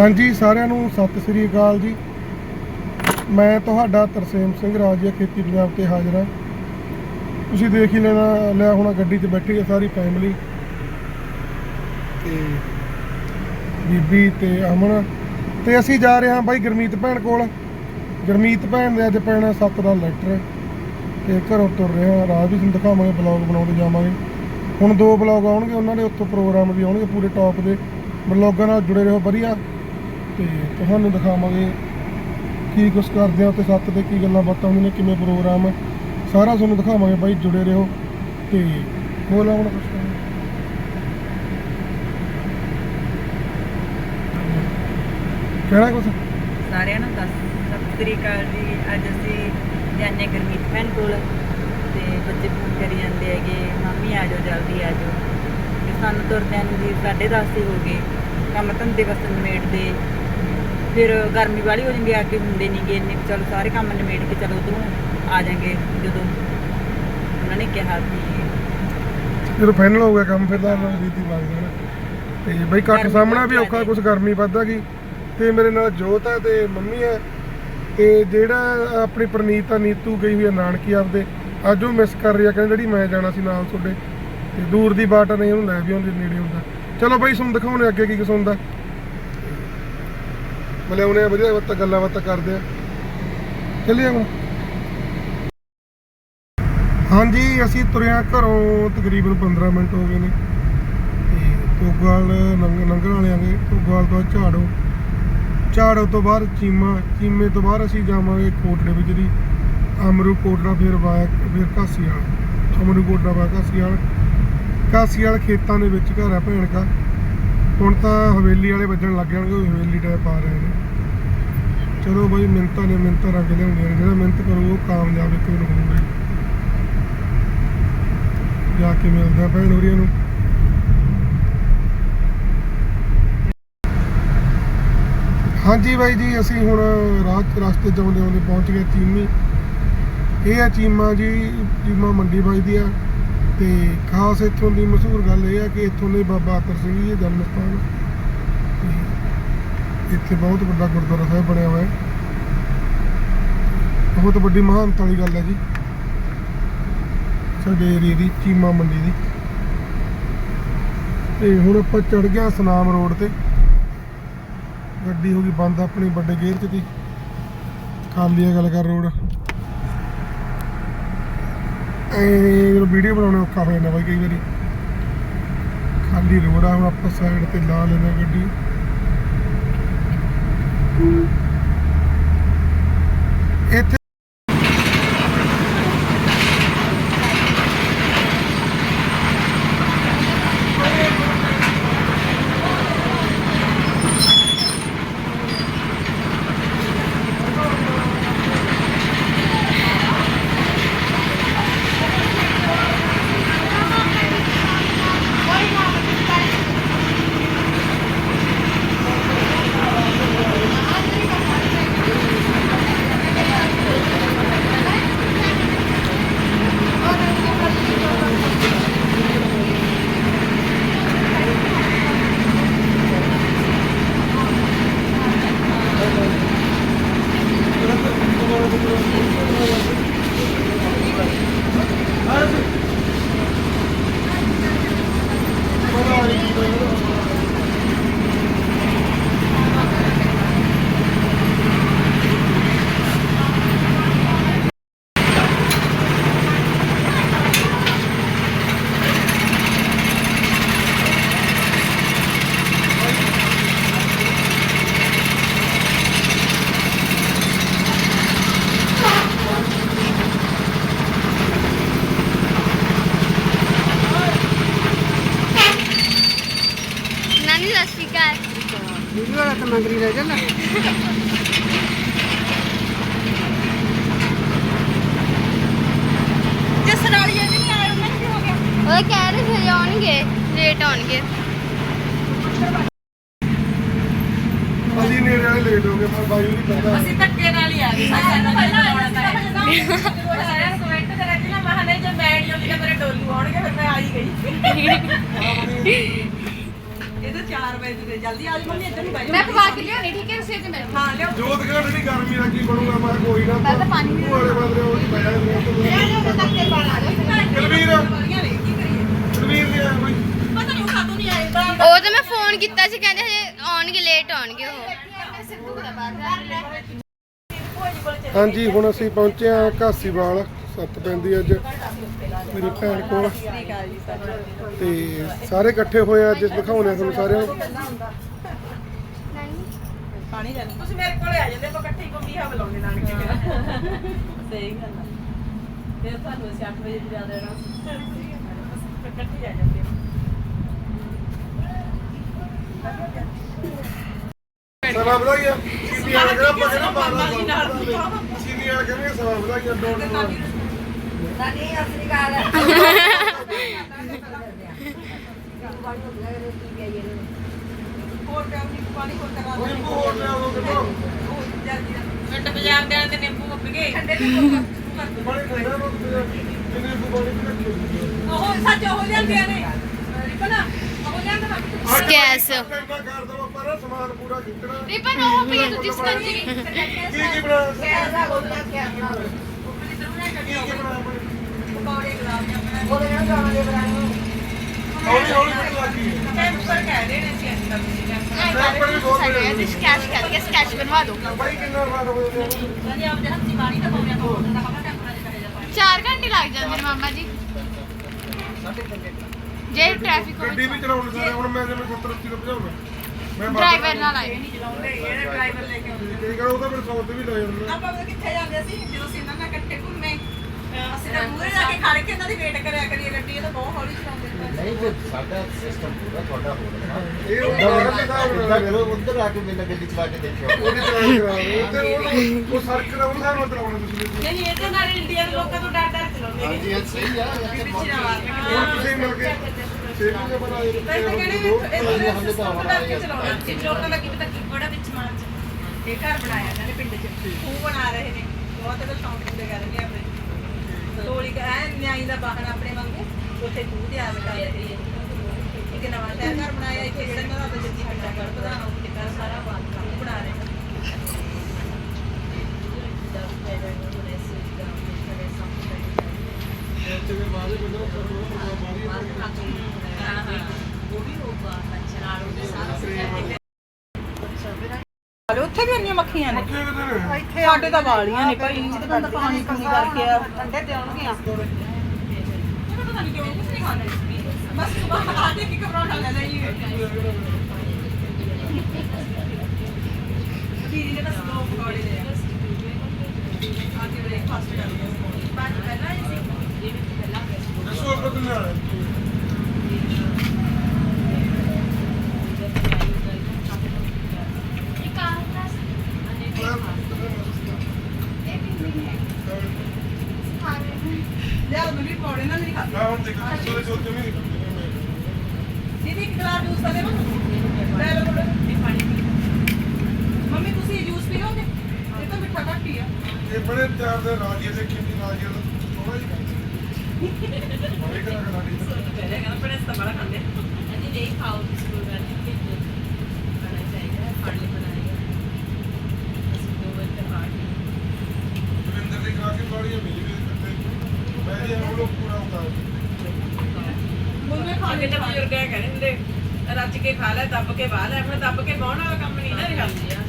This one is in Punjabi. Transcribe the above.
ਹਾਂਜੀ, ਸਾਰਿਆਂ ਨੂੰ ਸਤਿ ਸ੍ਰੀ ਅਕਾਲ ਜੀ। ਮੈਂ ਤੁਹਾਡਾ ਤਰਸੇਮ ਸਿੰਘ ਰਾਜੀਆ ਖੇਤੀ ਪੰਜਾਬ ਤੇ ਹਾਜ਼ਰ ਹਾਂ। ਤੁਸੀਂ ਦੇਖ ਹੀ ਲੈਣਾ ਲਿਆ ਹੋਣਾ ਗੱਡੀ 'ਚ ਬੈਠੀ ਹੈ ਸਾਰੀ ਫੈਮਿਲੀ ਤੇ ਬੀਬੀ ਤੇ ਅਮਨ। ਤੇ ਅਸੀਂ ਜਾ ਰਹੇ ਹਾਂ ਬਾਈ ਗੁਰਮੀਤ ਭੈਣ ਕੋਲ। ਗੁਰਮੀਤ ਭੈਣ ਦੇ ਅੱਜ ਪੈਣਾ 7 ਦਾ ਲੈਟਰ। ਤੇ ਘਰੋਂ ਤੁਰ ਰਹੇ ਹਾਂ। ਰਾਹ ਵੀ ਤੁਹਾਨੂੰ ਦਿਖਾਵਾਂਗੇ ਬਲੌਗ ਬਣਾਉਂਦੇ ਜਾਵਾਂਗੇ। ਹੁਣ ਦੋ ਬਲੌਗ ਆਉਣਗੇ, ਉਹਨਾਂ ਦੇ ਉੱਤੋਂ ਪ੍ਰੋਗਰਾਮ ਵੀ ਆਉਣਗੇ ਪੂਰੇ ਟੌਪ ਦੇ। ਬਲੌਗਾਂ ਨਾਲ ਜੁੜੇ ਰਹੋ, ਵਧੀਆ। ਤੇ ਤੁਹਾਨੂੰ ਦਿਖਾਵਾਂਗੇ ਕੀ ਕੁਛ ਕਰਦੇ ਆ ਉੱਤੇ ਸੱਤ ਤੇ, ਕੀ ਗੱਲਾਂ ਬਾਤਾਂ ਹੁੰਦੀਆਂ ਨੇ, ਕਿਵੇਂ ਪ੍ਰੋਗਰਾਮ ਹੈ ਸਾਰਾ ਤੁਹਾਨੂੰ ਦਿਖਾਵਾਂਗੇ ਬਾਈ, ਜੁੜੇ ਰਹੋ ਤੇ ਬੋਲਾ ਹੁਣ ਕੁਛ। ਕਹਿਣਾ ਕੁਛ? ਸਾਰਿਆਂ ਨੂੰ ਸਤਿ ਸਤਿ ਸ੍ਰੀ ਅਕਾਲ ਜੀ। ਅੱਜ ਅਸੀਂ ਜਾਨੇ ਗੁਰਮੀਤ ਭੈਣ ਕੋਲ ਤੇ ਬੱਚੇ ਫੋਨ ਕਰੀ ਜਾਂਦੇ ਹੈਗੇ, ਮੰਮੀ, ਆ ਜਾਓ, ਜਲਦੀ ਆ ਜਾਓ। ਤੇ ਸਾਨੂੰ ਤੁਰਦਿਆਂ ਨੂੰ ਜੀ 10:30 ਹੀ ਹੋ ਗਏ। ਕੰਮ ਧੰਦੇ ਬਸ ਨਿਮੇੜਦੇ ਫਿਰ ਗਰਮੀ ਵਾਲੀ ਹੋ ਜਾਂਦੀ ਆ ਕੇ ਹੁੰਦੇ ਨਹੀਂਗੇ ਇੰਨੇ ਵੀ ਚਲੋ ਸਾਰੇ ਕੰਮ ਨਿਮੇੜ ਕੇ ਚਲੋ ਉਦੋਂ ਆ ਜਾਾਂਗੇ ਜਦੋਂ ਉਹਨਾਂ ਨੇ ਕਿਹਾ ਵੀ ਜਦੋਂ ਫਾਈਨਲ ਹੋ ਗਿਆ ਕੰਮ ਫਿਰ ਤਾਂ ਰੀਤੀ ਲੱਗ ਜਾਣਾ ਤੇ ਬਈ ਕੱਟ ਸਾਹਮਣਾ ਵੀ ਔਖਾ। ਕੁਛ ਗਰਮੀ ਵੱਧਦਾ ਗਈ ਤੇ ਮੇਰੇ ਨਾਲ ਜੋਤ ਹੈ ਤੇ ਮੰਮੀ ਹੈ। ਤੇ ਜਿਹੜਾ ਆਪਣੀ ਪ੍ਰਨੀਤ ਆ ਨੀਤੂ ਗਈ ਹੋਈ ਹੈ ਨਾਨਕੀ ਆਪਦੇ ਅੱਜ ਉਹ ਮਿਸ ਕਰ ਰਹੀ ਆ ਕਹਿੰਦੀ ਜਿਹੜੀ ਮੈਂ ਜਾਣਾ ਸੀ ਨਾਲ ਤੁਹਾਡੇ। ਤੇ ਦੂਰ ਦੀ ਬਾਟ ਨਹੀਂ ਉਹਨੂੰ ਲੈ ਵੀ ਆਉਂਦੇ ਨੇੜੇ ਹੁੰਦਾ ਚਲੋ ਬਈ ਤੁਹਾਨੂੰ ਦਿਖਾਉਣੇ ਅੱਗੇ ਕੀ ਕੁਛ ਹੁੰਦਾ। ਮਲੇ ਉਹਨੇ ਵਧੀਆ ਬਾਤਾਂ ਗੱਲਾਂ ਬਾਤਾਂ ਕਰਦੇ ਆ। ਚੱਲੀਏ ਹੁਣ। ਹਾਂਜੀ, ਅਸੀਂ ਤੁਰਿਆ ਘਰੋਂ ਤਕਰੀਬਨ 15 ਮਿੰਟ ਹੋ ਗਏ ਨੇ। ਤੇ ਤੋਗਾਲ ਲੰਘ ਲੰਘਣ ਵਾਲੇ ਆਂਗੇ। ਤੋਗਾਲ ਤੋਂ ਝਾੜੋ। ਝਾੜੋ ਤੋਂ ਬਾਅਦ ਚੀਮਾ, ਚੀਮੇ ਤੋਂ ਬਾਅਦ ਅਸੀਂ ਜਾਵਾਂਗੇ ਕੋਟੜੇ ਵਿੱਚ ਦੀ ਅਮਰੂ ਕੋਟੜਾ ਫਿਰ ਵਾਇਆ, ਫਿਰ ਕਾਸੀਵਾਲ ਅਮਰੂ ਕੋਟੜਾ ਵਾਇਆ ਕਾਸੀਵਾਲ ਕਾਸੀਵਾਲ ਖੇਤਾਂ ਦੇ ਵਿੱਚ ਘਰ ਆ ਭੈਣ ਕਾ। ਹੁਣ ਤਾਂ ਹਵੇਲੀ ਵਾਲੇ ਵੱਜਣ ਲੱਗ ਜਾਣਗੇ ਹਵੇਲੀ ਟੈਪ ਆ ਰਹੇ ਨੇ। ਚਲੋ ਬਾਈ ਮਿੰਤਾਂ ਨੇ ਮਿੰਤਾਂ ਰੱਖ ਲਿਆਉਂਦੀਆਂ ਨੇ, ਜਿਹੜਾ ਮਿਹਨਤ ਕਰੂ, ਉਹ ਕਾਮਯਾਬ ਇੱਕ ਦਿਨ ਹੋਊਗਾ ਜਾ। ਕੇ ਮਿਲਦੇ ਭੈਣ ਹੋਰੀਆਂ ਨੂੰ। ਹਾਂਜੀ ਬਾਈ ਜੀ, ਅਸੀਂ ਹੁਣ ਰਾਹ ਰਸਤੇ 'ਚ ਆਉਂਦੇ ਆਉਂਦੇ ਪਹੁੰਚ ਗਏ, ਚੀਮੀ। ਇਹ ਆ ਚੀਮਾ ਜੀ, ਚੀਮਾ ਮੰਡੀ ਬਾਈ ਦੀ ਆ। ਤੇ ਖਾਸ ਇੱਥੋਂ ਦੀ ਮਸ਼ਹੂਰ ਗੱਲ ਇਹ ਆ ਕਿ ਇੱਥੋਂ ਦੇ ਬਾਬਾ ਆਤਰ ਸਿੰਘ ਜੀ ਦਾ ਜਨਮ ਸਥਾਨ ਇੱਥੇ ਬਹੁਤ ਵੱਡਾ ਗੁਰਦੁਆਰਾ ਸਾਹਿਬ ਬਣਿਆ ਹੋਇਆ ਹੈ। ਬਹੁਤ ਵੱਡੀ ਮਹਾਨਤਾ ਵਾਲੀ ਗੱਲ ਹੈ ਜੀ। ਸਾਡੇ ਏਰੀਏ ਦੀ, ਚੀਮਾ ਮੰਡੀ ਦੀ। ਤੇ ਹੁਣ ਆਪਾਂ ਚੜ ਗਿਆ ਸਨਾਮ ਰੋਡ ਤੇ। ਗੱਡੀ ਹੋ ਗਈ ਬੰਦ ਆਪਣੀ ਵੱਡੇ ਗੇਅਰ 'ਚ ਦੀ। ਖਾਲੀ ਆ ਗੱਲ ਕਰ ਰੋਡ। ਐ ਜਦੋਂ ਵੀਡੀਓ ਬਣਾਉਣਾ ਔਖਾ ਹੋ ਜਾਂਦਾ ਬਾਈ ਕਈ ਵਾਰੀ। ਖਾਲੀ ਰੋਡ ਆ ਹੁਣ ਆਪਾਂ ਸਾਈਡ ਤੇ ਲਾ ਲੈਣਾ ਗੱਡੀ। ਇੱਥੇ ਵਾਲਾ ਤਾਂ ਮੰਗਰੀ ਰਹਿ ਜਾਂਦਾ ਜਸਰਾਲੀਆ ਜੀ ਨਹੀਂ ਆਏ ਉਹਨਾਂ ਕੀ ਹੋ ਗਿਆ? ਉਹ ਕਹਿ ਰਹੇ ਸੀ ਆਉਣਗੇ ਲੇਟ ਆਉਣਗੇ। ਅਸੀਂ ਨੇੜੇ ਵਾਲੇ ਲੇਟ ਹੋ ਗਏ ਪਰ ਬਾਈ ਨਹੀਂ ਪਤਾ ਅਸੀਂ ਧੱਕੇ ਨਾਲ ਹੀ ਆ ਗਏ ਸਾਨੂੰ ਪਹਿਲਾਂ ਤਾਂ ਨੂੰ ਕਮੈਂਟ ਕਰਿਆ ਕਿ ਨਾ ਮਹਾਨੇ ਜੇ ਮੈਂ ਨਹੀਂ ਆਉਂਦੀ ਤਾਂ ਮੇਰੇ ਡੋਲੂ ਆਉਣਗੇ ਫਿਰ ਮੈਂ ਆ ਹੀ ਗਈ। ਇਹ ਤਾਂ 4 ਵਜੇ ਦੇ ਜਲਦੀ ਆ ਜਾ ਮੰਮੀ ਇੱਧਰ ਨੂੰ ਬੈਠ ਮੈਂ ਪਵਾ ਕੇ ਲਿਆਉਣੀ ਠੀਕ ਹੈ ਉਸੇ ਤੇ ਮੈਂ। ਹਾਂ ਲਿਓ ਜੋਤ ਕਹਿੰਦਾ ਜਿਹੜੀ ਗਰਮੀ ਦਾ ਕੀ ਬਣੂਗਾ ਮੈਂ ਕਿਹਾ ਕੋਈ ਨਾ। ਪਹਿਲਾਂ ਪਾਣੀ ਵੀ- ਵਾਲੇ ਬਾਦਰੇ ਉਹ ਪੈ ਜਾਣਗੇ ਕੁਲਵੀਰ। ਵਾਲੀਆਂ ਨੇ ਕੀ ਕਰੀਏ। ਕੁਲਵੀਰ ਨਹੀਂ ਆਇਆ ਕੋਈ? ਪਤਾ ਨਹੀਂ ਉਹ ਕਾਹਤੋਂ ਨਹੀਂ ਆਏ ਤਾਂ ਉਹ ਤਾਂ ਮੈਂ ਫੋਨ ਕੀਤਾ ਸੀ ਕਹਿੰਦੇ ਹਜੇ ਆਉਣਗੇ ਲੇਟ ਆਉਣਗੇ ਉਹ। ਹਾਂਜੀ ਹੁਣ ਅਸੀਂ ਪਹੁੰਚੇ ਆ ਘਾਸੀਵਾਲ। ਸੱਤ ਪੈਂਦੀ ਅੱਜ ਮੇਰੀ ਭੈਣ ਕੋਲ। ਤੇ ਸਾਰੇ ਇਕੱਠੇ ਹੋਏ ਆ ਅੱਜ ਦਿਖਾਉਣੇ ਤੁਹਾਨੂੰ ਸਾਰਿਆਂ ਨੂੰ। ਪਾਣੀ ਜਾਨੀ ਤੁਸੀਂ ਮੇਰੇ ਕੋਲੇ ਆ ਜਾਂਦੇ ਆਪਾਂ ਇਕੱਠੇ ਹੀ ਬੰਬੀ ਹਾ ਬੁਲਾਉਂਦੇ ਨਾਨਕੇ ਸਹੀ ਗੱਲ ਆ। ਫਿਰ ਤੁਹਾਨੂੰ ਅਸੀਂ 8 ਵਜੇ ਬੁਲਾ ਦੇਣਾ। ਇਕੱਠੇ ਆ ਜਾਂਦੇ। ਸਵਾ ਵਧਾਈਆ ਸੀਨੀ ਵਾਲਾ ਕਿਹੜਾ ਪਾ ਨਾ ਮਾਰਦਾ ਸੀਨੀ ਵਾਲਾ ਕਹਿੰਦੇ ਸਵਾ ਵਧਾਈਆ ਡੋਂਟ ਪਾਣੀ ਹੋਰ ਲੈ ਆਓ ਕਿਤੋਂ ਮਿੰਟ ਬਾਜ਼ਾਰ ਦੇ ਤੇ ਨਿੰਬੂ ਮੁੱਕ ਗਏ। ਬੜੇ ਠੰਡਾ ਨੂੰ ਕਿੰਨੇ ਬੁਬਾਣੀ ਵੀ ਰੱਖੀ ਹੋਈ ਉਹ ਸੱਚ ਉਹ ਲਿਆਂਦੇ ਨੇ। ਰਿਪਨਾ ਉਹ ਲਿਆਂਦਾ ਨਾ ਸਕੈਸ। ਘੰਟਾ ਕਰ ਦਵਾ ਪਰ ਸਮਾਨ ਪੂਰਾ ਖਿੱਚਣਾ ਰਿਪਨ ਉਹ ਪਈ ਦੂਜੀ ਸਕੰਜੀ ਕੀ ਕੀ ਬਣਾਇਆ ਕੀ ਕੀ ਬਣਾਇਆ ਪਕੌੜੇ ਗੁਲਾਬ ਜਾਮਣ ਹੌਲੀ ਹੌਲੀ ਬਣ ਲੱਗੀ ਟੈਂਪਰ ਕਹਿ ਰਹੇ ਸੀ ਅੱਜ ਕੱਲ੍ਹ ਟੈਂਪਰ ਸਕੈਚ ਕਰਕੇ ਸਕੈਚ ਬਣਵਾ ਦਿਓ ਬੜੀ ਕਿੰਨਾ ਵਾਰ ਹੋ ਗਿਆ ਕਹਿੰਦੇ ਆਪ ਦੇ ਹੱਥੀ ਪਾਣੀ ਤਾਂ ਪਾਉਂਦੇ ਤੋਂ ਹੁੰਦਾ ਹਵਾ ਟੈਂਪਰਾਂ ਦੇ ਕਰੇ ਜਾ 4 ਘੰਟੇ ਲੱਗ ਜਾਂਦੇ ਨੇ ਮਾਮਾ ਜੀ ਜੇ ਟ੍ਰੈਫਿਕ ਗੱਡੀ ਵੀ ਚਲਾਉਣ ਸਾਰੇ ਹੁਣ ਮੈਂ ਜਿਵੇਂ 70 80 ਦਾ ਭਜਾਉਣਾ ਡਰਾਈਵਰ ਨਾਲ ਆਏ ਚਲਾਉਂਦੇ ਇਹ ਡਰਾਈਵਰ ਲੈ ਕੇ ਆਉਂਦੇ ਕੀ ਕਰਾਂ ਉਹਦਾ ਫਿਰ 100 ਤੇ ਵੀ ਲੈ ਜਾਂਦਾ ਆਪਾਂ ਕਿੱਥੇ ਜਾਂਦੇ ਸੀ? ਜਦੋਂ ਅਸੀਂ ਇਹਨਾਂ ਨਾਲ ਇਕੱਠੇ ਘੁੰਮੇ ਅਹ ਅਸੀਂ ਤਾਂ ਮੂਹਰੇ ਜਾ ਕੇ ਇਹਨਾਂ ਦੀ ਵੇਟ ਕਰਿਆ ਕਰੀਏ ਗੱਡੀ ਇਹ ਤਾਂ ਬਹੁਤ ਹੌਲੀ ਚਲਾਉਂਦੇ ਨੇ। ਨਹੀਂ ਜੇ ਸਾਡਾ ਸਿਸਟਮ ਪੂਰਾ ਤੁਹਾਡਾ ਹੋ ਰਿਹਾ ਇਹ ਉਹ ਦੇ ਨਾ ਨਾਲ ਕਰੋ ਉੱਧਰ ਆ ਕੇ ਮੇਲਾ ਗੱਡੀ ਚਲਾ ਕੇ ਦੇਖਿਓ। ਉਹਦੀ ਚਲਾਈ ਕਰਾਓ। ਤੇ ਉਹ ਉਹ ਸਰਕਲ ਉਹਨਾਂ ਨਾਲ ਚਲਾਉਣਾ ਤੁਸੀਂ ਨਹੀਂ ਇਹਦੇ ਨਾਲ ਇੰਡੀਆ ਦੇ ਲੋਕਾਂ ਤੋਂ ਡਰ ਡਰ ਚਲਾਉਂਦੇ ਨੇ। ਹਾਂਜੀ ਸਹੀ ਆ ਨਾ ਹੁਣ ਤੁਸੀਂ ਮਿਲ ਕੇ ਸੇਵਿੰਗ ਦੇ ਬਣਾਏ ਲੋਕਾਂ ਦਾ ਕੀ ਪਤਾ ਕੀ ਬੜਾ ਵਿੱਚ ਮਾਰ ਚ। ਇਹ ਘਰ ਬਣਾਇਆ ਇਹਨਾਂ ਨੇ ਪਿੰਡ ਚ। ਖੂਹ ਬਣਾ ਰਹੇ ਨੇ। ਬਹੁਤ ਇਹਦਾ ਸ਼ੌਂਕ ਹੁੰਦੇ ਕਰ ਰਹੇ ਆਪਣੇ। ਤੋੜੀ ਐ ਨਿਆਈ ਦਾ ਬਾਹਰ ਆਪਣੇ ਵਾਂਗੂ, ਉੱਥੇ ਖੂਹ ਤਿਆਰ ਕਰ ਰਹੇ ਨੇ ਇੱਕ ਨਵਾਂ ਸ਼ਹਿਰ ਘਰ ਬਣਾਇਆ, ਇੱਥੇ ਜਿਹੜਾ ਇਹਨਾਂ ਦਾ ਜੱਜੀ ਹੱਟਾ ਕਰ ਪ੍ਰਧਾਨ ਉਹ ਕਿਤਾ ਸਾਰਾ ਬਾਤ ਕੰਮ ਬਣਾ ਰਹੇ ਨੇ। ਹਲੋ ਉੱਥੇ ਵੀ ਇੰਨੀਆਂ ਮੱਖੀਆਂ ਨੇ। ਨੇ? ਇੱਥੇ ਸਾਡੇ ਤਾਂ ਵਾਲੀਆਂ ਨੇ ਭਾਈ ਜਿਹਦੇ ਬੰਦਾ ਪਾਣੀ ਪੂਣੀ ਕਰਕੇ ਆ। ਠੰਡੇ ਤੇ ਆਉਣਗੀਆਂ। ਪਤਾ ਨਹੀਂ ਕਿਉਂ ਕੁਝ ਨਹੀਂ ਖਾਣਾ ਬਸ ਸੁਬਾਹ ਖਾ ਕੇ ਕਿ ਪਰੌਂਠਾ ਲੈ ਲਈ ਦੀਦੀ ਨੇ ਬਸ ਦੋ ਪਕੌੜੇ ਦੇ ਆ ਕੇ ਬ੍ਰੇਕਫਾਸਟ ਕਰ ਲਿਆ ਬਾਅਦ ਪਹਿਲਾਂ ਹੀ? ਸੀ ਇਹ ਵੀ ਪਹਿਲਾਂ ਦੱਸੋ ਕਦ ਨਾ ਲਿਆ ਮੰਮੀ ਪਕੌੜੇ ਨਾਲ ਨਹੀਂ ਖਾਦੇ ਮੈਂ ਹੁਣ ਦੇਖ ਸੋਲੇ ਸੋਲੇ ਨਹੀਂ ਦੀਦੀ ਇੱਕ ਗਲਾਸ ਜੂਸ ਦਾ ਦੇ ਲੈ ਲਓ ਥੋੜਾ ਪਾਣੀ ਪੀ ਮੰਮੀ ਤੁਸੀਂ ਜੂਸ ਪੀਓਗੇ ਇਹ ਤਾਂ ਮਿੱਠਾ ਘੱਟ ਹੀ ਆ। ਇਹ ਬੜੇ ਚਾਰ ਦੇ ਰਾਜੀਏ ਦੇ ਕਿੰਨੀ ਰਾਜੀਏ ਦਾ ਥੋੜਾ ਜਿਹਾ ਬੜੇ ਕਰਾ ਕਰਾ ਦੀ ਪਹਿਲੇ ਕਹਿੰਦਾ ਬੜੇ ਸਤਬੜਾ ਖਾਂਦੇ ਅਜੀ ਨਹੀਂ ਖਾਓ ਸਕੂਲ ਦਾ ਨਹੀਂ ਖਾਣਾ ਚਾਹੀਦਾ ਫੜ ਲਈ ਬਣਾਏਗਾ ਅਸੀਂ ਦੋ ਵਜੇ ਤੱਕ ਪਾਰਟੀ ਰਵਿੰਦਰ ਦੀ ਕਰਾ ਕੇ ਬੜੀ ਮਿਲੀ ਵੀ ਮੈਂ ਕੇ ਬਜ਼ੁਰਗ ਕਹਿੰਦੇ ਕੇ ਖਾ ਲੈ, ਦੱਬ ਕੇ ਬਾਹਰ ਲੈ ਹੁਣ ਦੱਬ ਕੇ ਬਾਹਣਾ ਕੰਮ ਨਹੀਂ ਨਾ ਆ